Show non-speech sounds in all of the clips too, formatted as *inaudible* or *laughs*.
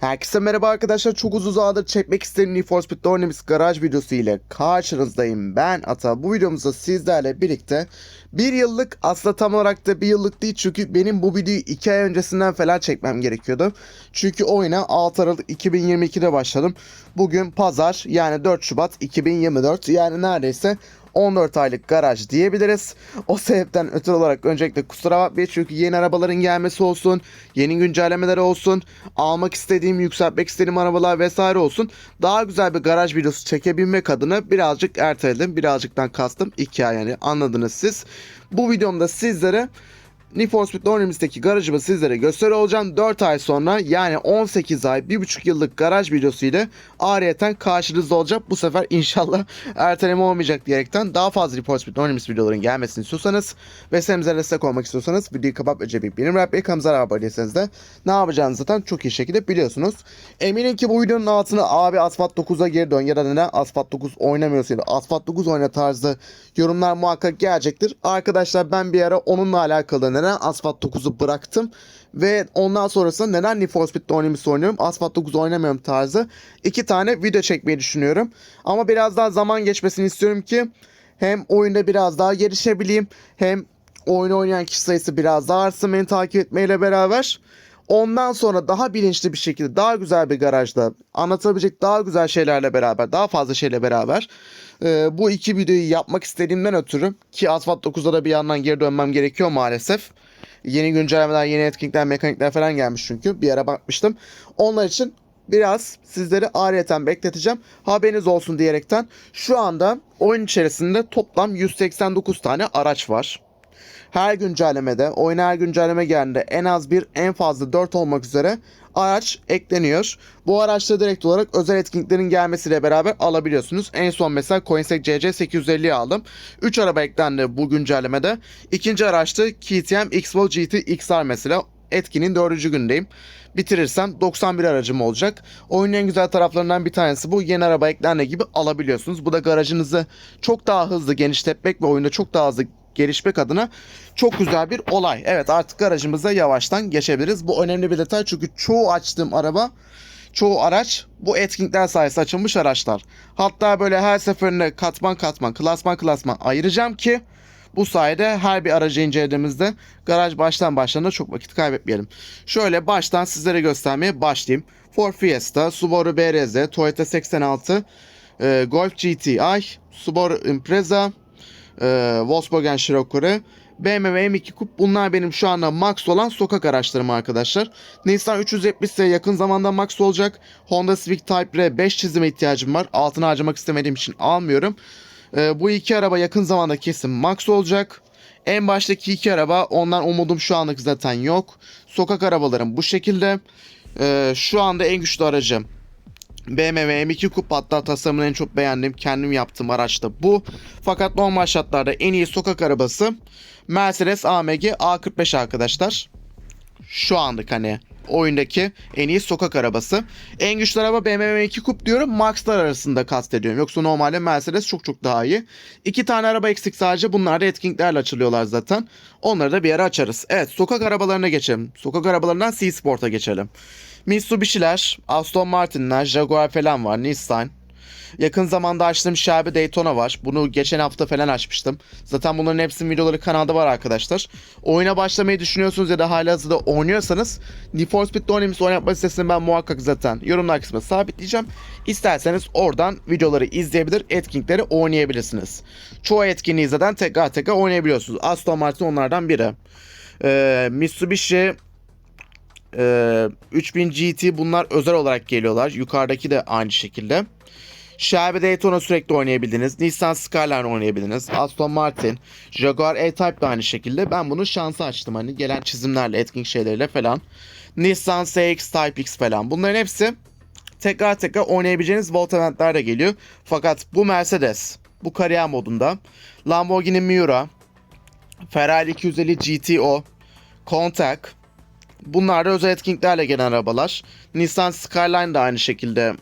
Herkese merhaba arkadaşlar. Çok uzun zamandır çekmek istediğim Need for Speed Dynamics garaj videosu ile karşınızdayım. Ben Ata. Bu videomuzda sizlerle birlikte bir yıllık aslında tam olarak da bir yıllık değil çünkü benim bu videoyu 2 ay öncesinden falan çekmem gerekiyordu. Çünkü oyuna 6 Aralık 2022'de başladım. Bugün pazar yani 4 Şubat 2024 yani neredeyse 14 aylık garaj diyebiliriz. O sebepten ötürü olarak öncelikle kusura bakmayın çünkü yeni arabaların gelmesi olsun, yeni güncellemeler olsun, almak istediğim, yükseltmek istediğim arabalar vesaire olsun. Daha güzel bir garaj videosu çekebilmek adına birazcık erteledim. Birazcıktan kastım 2 ay yani anladınız siz. Bu videomda sizlere Need for Speed Dynamics'teki garajımı sizlere gösteri olacağım. 4 ay sonra yani 18 ay 1,5 yıllık garaj videosu ile ariyeten karşınızda olacak. Bu sefer inşallah *laughs* erteleme olmayacak diyerekten daha fazla Need for Speed Dynamics videoların gelmesini istiyorsanız ve senimize destek olmak istiyorsanız videoyu kapat ve cebip benim rap ve değilseniz de ne yapacağınızı zaten çok iyi şekilde biliyorsunuz. Eminim ki bu videonun altına abi Asfalt 9'a geri dön ya da neden Asfalt 9 oynamıyorsa ya da Asfalt 9 oyna tarzı yorumlar muhakkak gelecektir. Arkadaşlar ben bir ara onunla alakalı neden Asfalt 9'u bıraktım ve ondan sonrasında neden Need for Speed Dynamics oynuyorum Asfalt 9 oynamıyorum tarzı iki tane video çekmeyi düşünüyorum. Ama biraz daha zaman geçmesini istiyorum ki hem oyunda biraz daha gelişebileyim hem oyunu oynayan kişi sayısı biraz daha artsın beni takip etmeyle beraber. Ondan sonra daha bilinçli bir şekilde daha güzel bir garajda anlatabilecek daha güzel şeylerle beraber daha fazla şeyle beraber e, bu iki videoyu yapmak istediğimden ötürü ki Asphalt 9'da da bir yandan geri dönmem gerekiyor maalesef. Yeni güncellemeler, yeni etkinlikler, mekanikler falan gelmiş çünkü. Bir ara bakmıştım. Onlar için biraz sizleri ariyeten bekleteceğim. Haberiniz olsun diyerekten. Şu anda oyun içerisinde toplam 189 tane araç var. Her güncellemede, oyuna her güncelleme geldiğinde en az bir, en fazla 4 olmak üzere araç ekleniyor. Bu araçta direkt olarak özel etkinliklerin gelmesiyle beraber alabiliyorsunuz. En son mesela Coinsec CC 850'yi aldım. 3 araba eklendi bu güncellemede. İkinci araçta KTM X-Vol GT XR mesela. Etkinin 4. gündeyim. Bitirirsem 91 aracım olacak. Oyunun en güzel taraflarından bir tanesi bu. Yeni araba eklendiği gibi alabiliyorsunuz. Bu da garajınızı çok daha hızlı genişletmek ve oyunda çok daha hızlı gelişmek adına çok güzel bir olay. Evet artık garajımıza yavaştan geçebiliriz. Bu önemli bir detay çünkü çoğu açtığım araba çoğu araç bu etkinlikler sayesinde açılmış araçlar. Hatta böyle her seferinde katman katman, klasman klasman ayıracağım ki bu sayede her bir aracı incelediğimizde garaj baştan başlarına çok vakit kaybetmeyelim. Şöyle baştan sizlere göstermeye başlayayım. Ford Fiesta, Subaru BRZ, Toyota 86, e, Golf GTI, Subaru Impreza, e, Volkswagen Scirocco, BMW M2 Coupe bunlar benim şu anda max olan sokak araçlarım arkadaşlar. Nissan 370 ise yakın zamanda max olacak. Honda Civic Type R 5 çizime ihtiyacım var. Altına harcamak istemediğim için almıyorum. E, bu iki araba yakın zamanda kesin max olacak. En baştaki iki araba ondan umudum şu anlık zaten yok. Sokak arabalarım bu şekilde. E, şu anda en güçlü aracım BMW M2 Coupe hatta tasarımını en çok beğendiğim kendim yaptığım araç da bu. Fakat normal şartlarda en iyi sokak arabası Mercedes AMG A45 arkadaşlar. Şu anlık hani oyundaki en iyi sokak arabası. En güçlü araba BMW M2 Coupe diyorum. Max'lar arasında kastediyorum. Yoksa normalde Mercedes çok çok daha iyi. İki tane araba eksik sadece. Bunlar da etkinliklerle açılıyorlar zaten. Onları da bir ara açarız. Evet sokak arabalarına geçelim. Sokak arabalarından C-Sport'a geçelim. Mitsubishi'ler, Aston Martin'ler, Jaguar falan var, Nissan. Yakın zamanda açtığım Shelby Daytona var. Bunu geçen hafta falan açmıştım. Zaten bunların hepsinin videoları kanalda var arkadaşlar. Oyuna başlamayı düşünüyorsunuz ya da hala hazırda oynuyorsanız Need for Speed Dynamics oynatma listesini ben muhakkak zaten yorumlar kısmına sabitleyeceğim. İsterseniz oradan videoları izleyebilir, etkinlikleri oynayabilirsiniz. Çoğu etkinliği zaten tekrar tekrar oynayabiliyorsunuz. Aston Martin onlardan biri. Ee, Mitsubishi ee, 3000 GT bunlar özel olarak geliyorlar. Yukarıdaki de aynı şekilde. Shelby Daytona sürekli oynayabildiniz. Nissan Skyline oynayabildiniz. Aston Martin, Jaguar E-Type de aynı şekilde. Ben bunu şansa açtım hani gelen çizimlerle, etkinlik şeyleriyle falan. Nissan CX Type X falan. Bunların hepsi tekrar tekrar oynayabileceğiniz Volt eventler de geliyor. Fakat bu Mercedes, bu kariyer modunda, Lamborghini Miura, Ferrari 250 GTO, Contact, Bunlar da özel etkinliklerle gelen arabalar. Nissan Skyline de aynı şekilde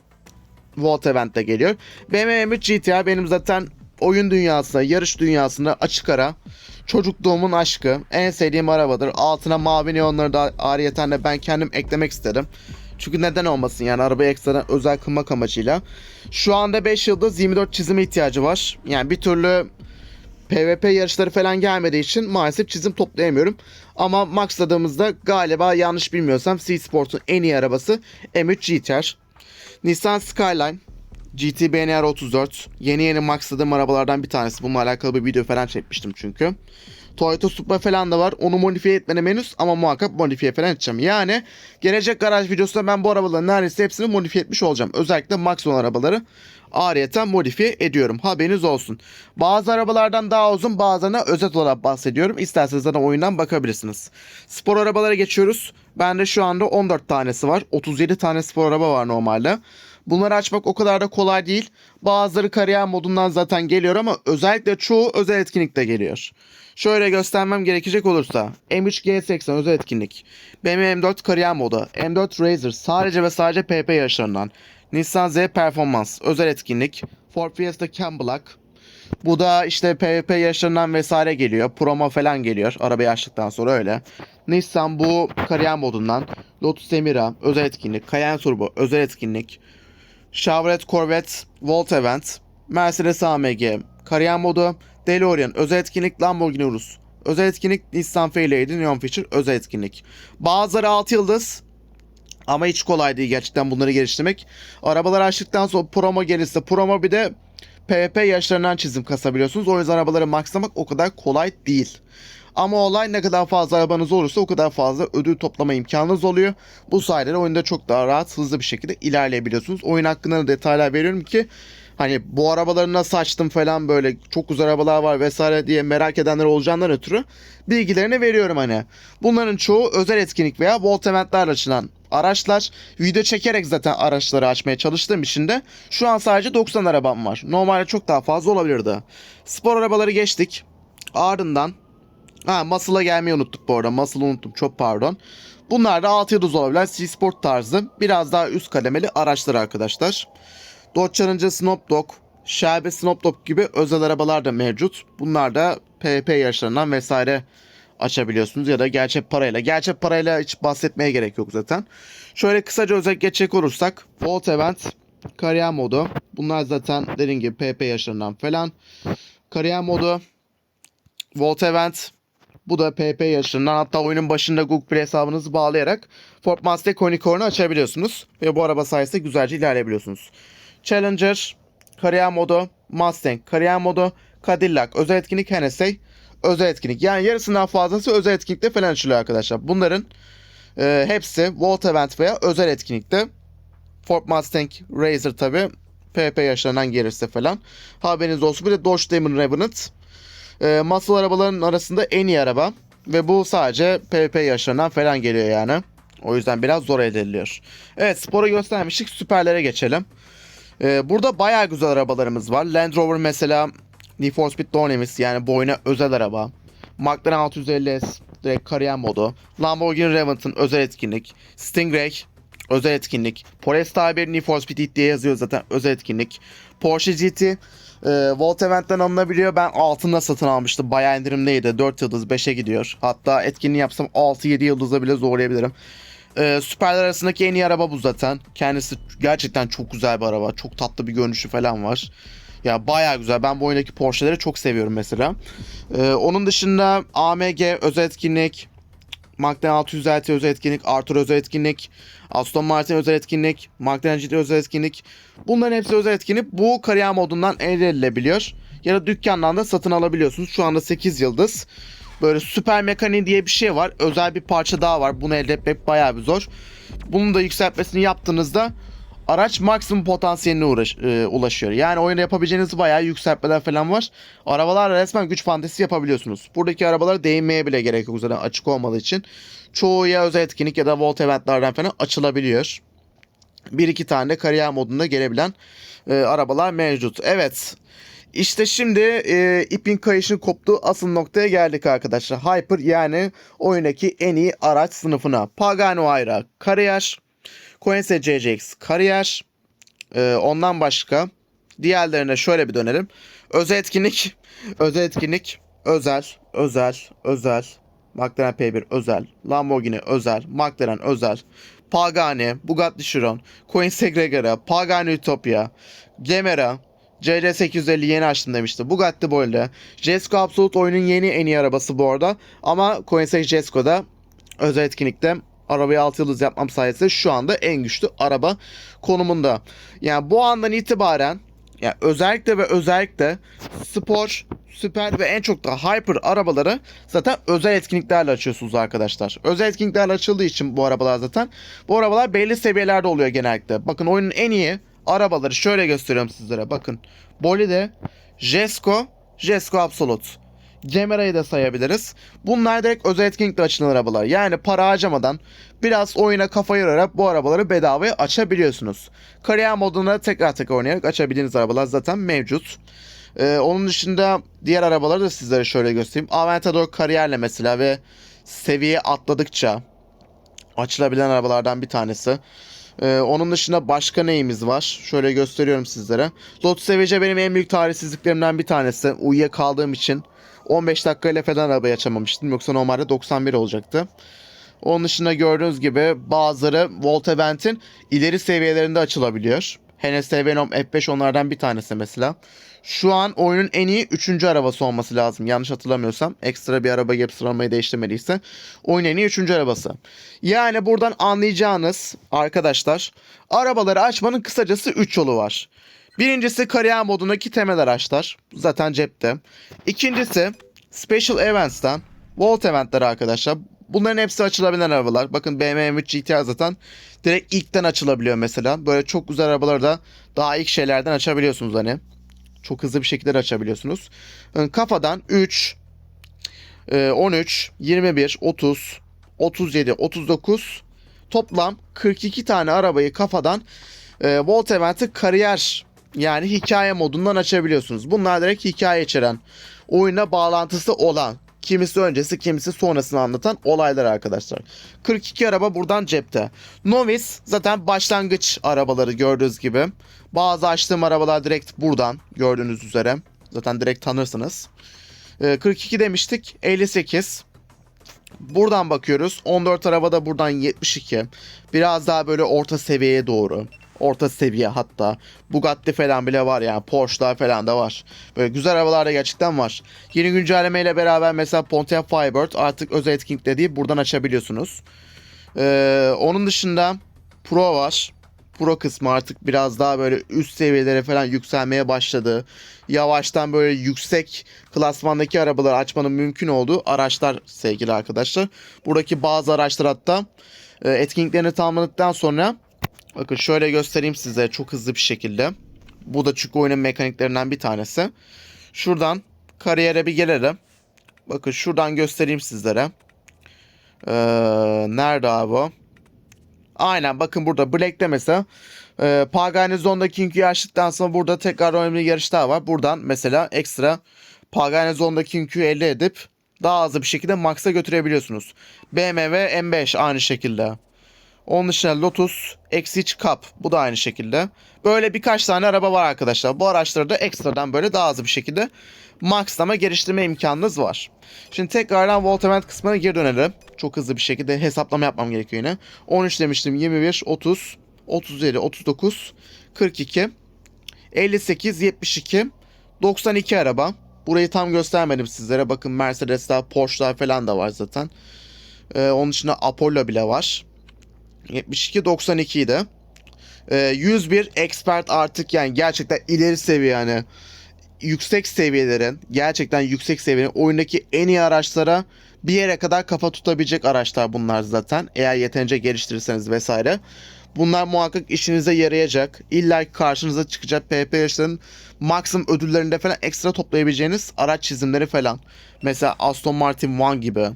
Volt Event'te geliyor. BMW M3 GTI benim zaten oyun dünyasında, yarış dünyasında açık ara. Çocukluğumun aşkı. En sevdiğim arabadır. Altına mavi neonları da ariyeten de ben kendim eklemek istedim. Çünkü neden olmasın yani arabayı ekstradan özel kılmak amacıyla. Şu anda 5 yıldız 24 çizime ihtiyacı var. Yani bir türlü PvP yarışları falan gelmediği için maalesef çizim toplayamıyorum. Ama maxladığımızda galiba yanlış bilmiyorsam C Sport'un en iyi arabası M3 GTR. Nissan Skyline GT BNR 34 yeni yeni maxladığım arabalardan bir tanesi. Bununla alakalı bir video falan çekmiştim çünkü. Toyota Supra falan da var. Onu modifiye etmedim henüz ama muhakkak modifiye falan edeceğim. Yani gelecek garaj videosunda ben bu arabaların neredeyse hepsini modifiye etmiş olacağım. Özellikle max olan arabaları ariyeten modifiye ediyorum. Haberiniz olsun. Bazı arabalardan daha uzun bazılarına özet olarak bahsediyorum. İsterseniz zaten oyundan bakabilirsiniz. Spor arabalara geçiyoruz. Bende şu anda 14 tanesi var. 37 tane spor araba var normalde. Bunları açmak o kadar da kolay değil. Bazıları kariyer modundan zaten geliyor ama özellikle çoğu özel etkinlikte geliyor. Şöyle göstermem gerekecek olursa M3 G80 özel etkinlik, BMW M4 kariyer modu, M4 Razer sadece ve sadece PP yarışlarından, Nissan Z Performans özel etkinlik, Ford Fiesta Cam Black, bu da işte PvP yarışlarından vesaire geliyor. Promo falan geliyor. Arabayı açtıktan sonra öyle. Nissan bu kariyer modundan. Lotus Emira özel etkinlik. Cayenne Turbo özel etkinlik. Chevrolet Corvette Volt Event. Mercedes AMG kariyer modu. DeLorean özel etkinlik. Lamborghini Urus. Özel etkinlik Nissan Fairlady Neon Feature özel etkinlik. Bazıları 6 yıldız ama hiç kolay değil gerçekten bunları geliştirmek. Arabaları açtıktan sonra promo gelirse promo bir de PvP yarışlarından çizim kasabiliyorsunuz. O yüzden arabaları maxlamak o kadar kolay değil. Ama olay ne kadar fazla arabanız olursa o kadar fazla ödül toplama imkanınız oluyor. Bu sayede de oyunda çok daha rahat, hızlı bir şekilde ilerleyebiliyorsunuz. Oyun hakkında da detaylar veriyorum ki hani bu arabaları nasıl açtım falan böyle çok güzel arabalar var vesaire diye merak edenler olacağından ötürü bilgilerini veriyorum hani. Bunların çoğu özel etkinlik veya Volt eventlerle açılan araçlar. Video çekerek zaten araçları açmaya çalıştığım için de şu an sadece 90 arabam var. Normalde çok daha fazla olabilirdi. Spor arabaları geçtik. Ardından Ha Muscle'a gelmeyi unuttuk bu arada. Muscle'ı unuttum. Çok pardon. Bunlar da 6 yıldız olabilen C-Sport tarzı biraz daha üst kademeli araçlar arkadaşlar. Dodge Challenger Snoop Dogg, Shelby Snoop Dogg gibi özel arabalar da mevcut. Bunlar da PvP yarışlarından vesaire açabiliyorsunuz ya da gerçek parayla. Gerçek parayla hiç bahsetmeye gerek yok zaten. Şöyle kısaca özet geçecek olursak Volt Event, kariyer modu. Bunlar zaten dediğim gibi PvP yarışlarından falan. Kariyer modu, Volt Event, bu da PP yarışlarından hatta oyunun başında Google Play hesabınızı bağlayarak Ford Mustang Unicorn'u açabiliyorsunuz. Ve bu araba sayesinde güzelce ilerleyebiliyorsunuz. Challenger, kariyer modu, Mustang, kariyer modu, Cadillac, özel etkinlik Hennessy, özel etkinlik. Yani yarısından fazlası özel etkinlikte falan açılıyor arkadaşlar. Bunların e, hepsi Volt Event veya özel etkinlikte. Ford Mustang Razer tabi PP yaşlarından gelirse falan. Haberiniz olsun. Bir de Dodge Demon Revenant e, muscle arabaların arasında en iyi araba. Ve bu sadece PvP yarışlarından falan geliyor yani. O yüzden biraz zor elde ediliyor. Evet spora göstermiştik. Süperlere geçelim. E, burada bayağı güzel arabalarımız var. Land Rover mesela Need for Speed Dynamis yani boyuna özel araba. McLaren 650S direkt kariyer modu. Lamborghini Revenant'ın özel etkinlik. Stingray özel etkinlik. Polestar 1 Need for Speed diye yazıyor zaten özel etkinlik. Porsche GT e, Volt Event'ten alınabiliyor. Ben altında satın almıştım. Bayağı indirimdeydi. 4 yıldız 5'e gidiyor. Hatta etkinliği yapsam 6-7 yıldıza bile zorlayabilirim. E, süperler arasındaki en iyi araba bu zaten. Kendisi gerçekten çok güzel bir araba. Çok tatlı bir görünüşü falan var. Ya bayağı güzel. Ben bu oyundaki Porsche'leri çok seviyorum mesela. E, onun dışında AMG özel etkinlik, McLaren 600 LT özel etkinlik, Arthur özel etkinlik, Aston Martin özel etkinlik, McLaren GT özel etkinlik. Bunların hepsi özel etkinlik. Bu kariyer modundan elde edilebiliyor. Ya da dükkandan da satın alabiliyorsunuz. Şu anda 8 yıldız. Böyle süper mekaniği diye bir şey var. Özel bir parça daha var. Bunu elde etmek bayağı bir zor. Bunun da yükseltmesini yaptığınızda araç maksimum potansiyeline uğraş, e, ulaşıyor. Yani oyunda yapabileceğiniz bayağı yükseltmeler falan var. Arabalarla resmen güç fantezisi yapabiliyorsunuz. Buradaki arabalara değinmeye bile gerek yok zaten açık olmadığı için. Çoğu ya özel etkinlik ya da volt eventlerden falan açılabiliyor. Bir iki tane de kariyer modunda gelebilen e, arabalar mevcut. Evet. İşte şimdi e, ipin kayışın koptuğu asıl noktaya geldik arkadaşlar. Hyper yani oyundaki en iyi araç sınıfına. Pagano Ayra kariyer. Koense CCX kariyer. Ee, ondan başka diğerlerine şöyle bir dönelim. Özel etkinlik, özel etkinlik, özel, özel, özel, McLaren P1 özel, Lamborghini özel, McLaren özel, Pagani, Bugatti Chiron, Koenigsegg Regera, Pagani Utopia, Gemera, CR850 yeni açtım demişti. Bugatti böyle. Jesko Absolute oyunun yeni en iyi arabası bu arada. Ama Koenigsegg Jesko'da özel etkinlikte arabayı 6 yıldız yapmam sayesinde şu anda en güçlü araba konumunda. Yani bu andan itibaren yani özellikle ve özellikle spor, süper ve en çok da hyper arabaları zaten özel etkinliklerle açıyorsunuz arkadaşlar. Özel etkinliklerle açıldığı için bu arabalar zaten bu arabalar belli seviyelerde oluyor genellikle. Bakın oyunun en iyi arabaları şöyle gösteriyorum sizlere. Bakın Bolide, Jesko, Jesko Absolute. Gemera'yı da sayabiliriz. Bunlar direkt özel etkinlikle açılan arabalar. Yani para harcamadan biraz oyuna kafa yorarak bu arabaları bedavaya açabiliyorsunuz. Kariyer modunda tekrar tekrar oynayarak açabildiğiniz arabalar zaten mevcut. Ee, onun dışında diğer arabaları da sizlere şöyle göstereyim. Aventador kariyerle mesela ve seviye atladıkça açılabilen arabalardan bir tanesi. Ee, onun dışında başka neyimiz var? Şöyle gösteriyorum sizlere. Lotus Sevice benim en büyük talihsizliklerimden bir tanesi. Uyuyakaldığım için 15 dakikayla falan arabayı açamamıştım. Yoksa normalde 91 olacaktı. Onun dışında gördüğünüz gibi bazıları Volt Event'in ileri seviyelerinde açılabiliyor. HNS Venom F5 onlardan bir tanesi mesela. Şu an oyunun en iyi 3. arabası olması lazım. Yanlış hatırlamıyorsam. Ekstra bir araba gelip sıralamayı değiştirmediyse. Oyunun en iyi 3. arabası. Yani buradan anlayacağınız arkadaşlar arabaları açmanın kısacası 3 yolu var. Birincisi kariyer modundaki temel araçlar. Zaten cepte. İkincisi Special Events'tan Volt Event'ler arkadaşlar. Bunların hepsi açılabilen arabalar. Bakın BMW M3 GTR zaten direkt ilkten açılabiliyor mesela. Böyle çok güzel arabaları da daha ilk şeylerden açabiliyorsunuz hani. Çok hızlı bir şekilde açabiliyorsunuz. Yani kafadan 3, e, 13, 21, 30, 37, 39 toplam 42 tane arabayı kafadan e, Volt Event'i kariyer yani hikaye modundan açabiliyorsunuz. Bunlar direkt hikaye içeren, oyuna bağlantısı olan, kimisi öncesi kimisi sonrasını anlatan olaylar arkadaşlar. 42 araba buradan cepte. Novice zaten başlangıç arabaları gördüğünüz gibi. Bazı açtığım arabalar direkt buradan gördüğünüz üzere. Zaten direkt tanırsınız. Ee, 42 demiştik. 58. Buradan bakıyoruz. 14 arabada buradan 72. Biraz daha böyle orta seviyeye doğru. Orta seviye hatta. Bugatti falan bile var yani. Porsche'lar falan da var. Böyle güzel arabalar da gerçekten var. Yeni güncellemeyle beraber mesela Pontiac Firebird artık özel etkinlik dediği buradan açabiliyorsunuz. Ee, onun dışında Pro var. Pro kısmı artık biraz daha böyle üst seviyelere falan yükselmeye başladı. Yavaştan böyle yüksek klasmandaki arabaları açmanın mümkün olduğu araçlar sevgili arkadaşlar. Buradaki bazı araçlar hatta e, etkinliklerini tamamladıktan sonra bakın şöyle göstereyim size çok hızlı bir şekilde. Bu da çünkü oyunun mekaniklerinden bir tanesi. Şuradan kariyere bir gelelim. Bakın şuradan göstereyim sizlere. Ee, nerede abi? Aynen bakın burada Black'te mesela e, Pagani Zone'daki King açtıktan sonra burada tekrar önemli yarışlar var. Buradan mesela ekstra Pagani Zone'daki King'ü elde edip daha hızlı bir şekilde Max'a götürebiliyorsunuz. BMW M5 aynı şekilde. Onun dışında Lotus Exige Cup bu da aynı şekilde. Böyle birkaç tane araba var arkadaşlar. Bu araçları da ekstradan böyle daha hızlı bir şekilde maxlama geliştirme imkanınız var. Şimdi tekrardan Volt kısmına geri dönelim. Çok hızlı bir şekilde hesaplama yapmam gerekiyor yine. 13 demiştim 21, 30, 37, 39, 42, 58, 72, 92 araba. Burayı tam göstermedim sizlere. Bakın Mercedes'ler, Porsche'lar falan da var zaten. Ee, onun dışında Apollo bile var. 72, 92 de. Ee, 101 expert artık yani gerçekten ileri seviye yani yüksek seviyelerin gerçekten yüksek seviyenin oyundaki en iyi araçlara bir yere kadar kafa tutabilecek araçlar bunlar zaten. Eğer yeterince geliştirirseniz vesaire. Bunlar muhakkak işinize yarayacak. İlla karşınıza çıkacak PvP yarışlarının maksimum ödüllerinde falan ekstra toplayabileceğiniz araç çizimleri falan. Mesela Aston Martin One gibi.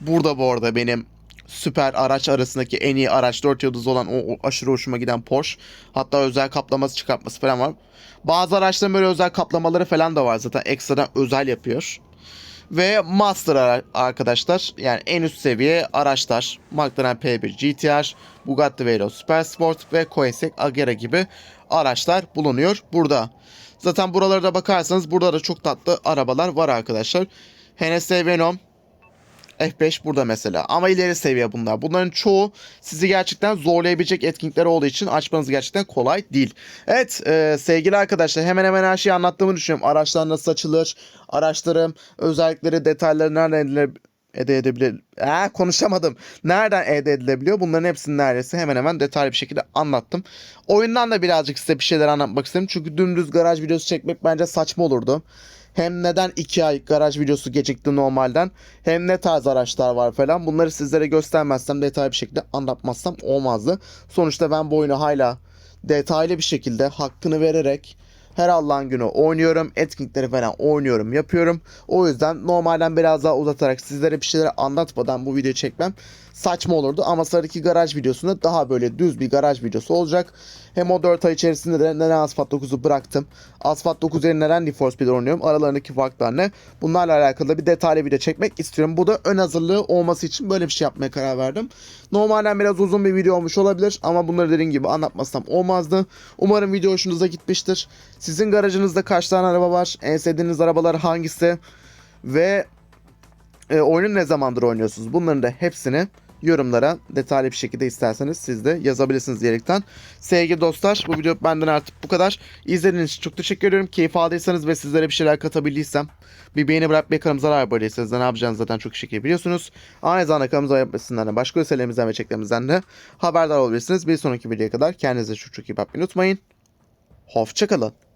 Burada bu arada benim süper araç arasındaki en iyi araç 4 yıldız olan o, o aşırı hoşuma giden Porsche. Hatta özel kaplaması çıkartması falan var. Bazı araçların böyle özel kaplamaları falan da var zaten ekstradan özel yapıyor. Ve Master arkadaşlar yani en üst seviye araçlar. McLaren P1 GTR, Bugatti Veyron Supersport ve Koenigsegg Agera gibi araçlar bulunuyor burada. Zaten buralara da bakarsanız burada da çok tatlı arabalar var arkadaşlar. HNS Venom F5 burada mesela. Ama ileri seviye bunlar. Bunların çoğu sizi gerçekten zorlayabilecek etkinlikler olduğu için açmanız gerçekten kolay değil. Evet e, sevgili arkadaşlar hemen hemen her şeyi anlattığımı düşünüyorum. Araçlar nasıl açılır, araçların özellikleri, detayları nereden elde edebilir. Ee, konuşamadım. Nereden elde edilebiliyor? Bunların hepsini neredeyse hemen hemen detaylı bir şekilde anlattım. Oyundan da birazcık size bir şeyler anlatmak istedim. Çünkü dümdüz garaj videosu çekmek bence saçma olurdu. Hem neden 2 ay garaj videosu gecikti normalden hem ne tarz araçlar var falan bunları sizlere göstermezsem detaylı bir şekilde anlatmazsam olmazdı. Sonuçta ben bu oyunu hala detaylı bir şekilde hakkını vererek her Allah'ın günü oynuyorum. Etkinlikleri falan oynuyorum, yapıyorum. O yüzden normalden biraz daha uzatarak sizlere bir şeyler anlatmadan bu videoyu çekmem saçma olurdu. Ama sıradaki garaj videosunda daha böyle düz bir garaj videosu olacak. Hem o 4 ay içerisinde de neden Asphalt 9'u bıraktım. Asphalt 9 yerine neden Need for Speed oynuyorum. Aralarındaki farklar ne? Bunlarla alakalı bir detaylı video çekmek istiyorum. Bu da ön hazırlığı olması için böyle bir şey yapmaya karar verdim. Normalden biraz uzun bir video olmuş olabilir. Ama bunları dediğim gibi anlatmasam olmazdı. Umarım video hoşunuza gitmiştir. Sizin garajınızda kaç tane araba var? En sevdiğiniz arabalar hangisi? Ve e, oyunu ne zamandır oynuyorsunuz? Bunların da hepsini yorumlara detaylı bir şekilde isterseniz siz de yazabilirsiniz diyerekten. Sevgili dostlar bu video benden artık bu kadar. İzlediğiniz için çok teşekkür ediyorum. Keyif aldıysanız ve sizlere bir şeyler katabildiysem bir beğeni bırakmayı kanalımıza abone değilseniz de ne yapacağınızı zaten çok şekilde biliyorsunuz. Aynı zamanda kanalımıza abone başka özellerimizden ve çeklerimizden de haberdar olabilirsiniz. Bir sonraki videoya kadar kendinize çok çok iyi bakmayı unutmayın. Hoşçakalın.